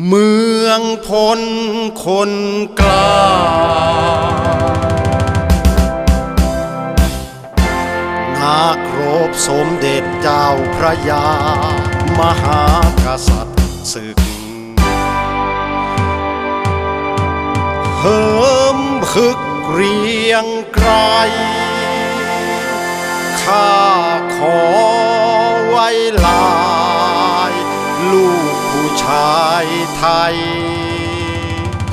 เมืองพลคนกล้านักรบสมเด็จเจ้าพระยา มหากษัตริย์ศึกเฮิมพึกเรียงไกรข้าขอไว้ลา ยไทย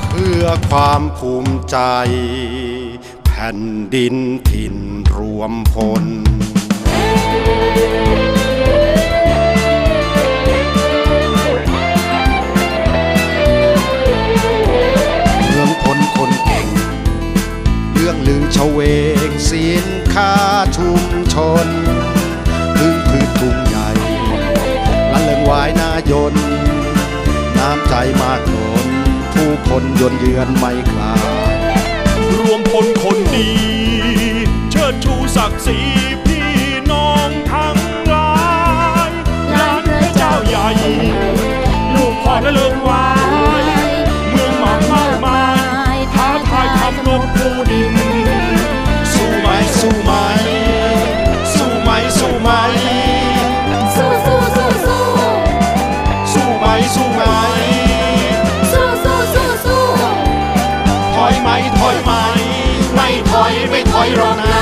เพื่อความภูมิใจ แผ่นดินถิ่นรวมพลเมืองพลคนเก่ง เรื่องลือชเวงสินค้าชุมชนพึ่งพืชทุ่งใหญ่ละเลิงวายนายน คนยนเยือนไม่คลายรวมพลคนดี เชิดชูศักดิ์ศรี อ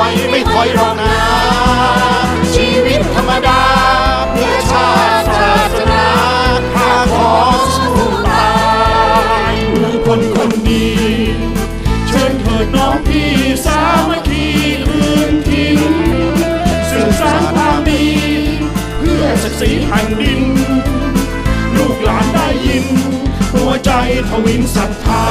อยไม่ถอยหรอกนะชีวิตธรรมดาเพื่อชาติศาสนาข้าขอสู้ตายเมือคนคนดีเชิญเถิดน้องพี่สามัคคีคืนทิ้งสื่อสารความดีเพื่อศักดิ์ศรีแผ่นดิน ลูกหลานได้ยิน หัวใจทวินศรัทธา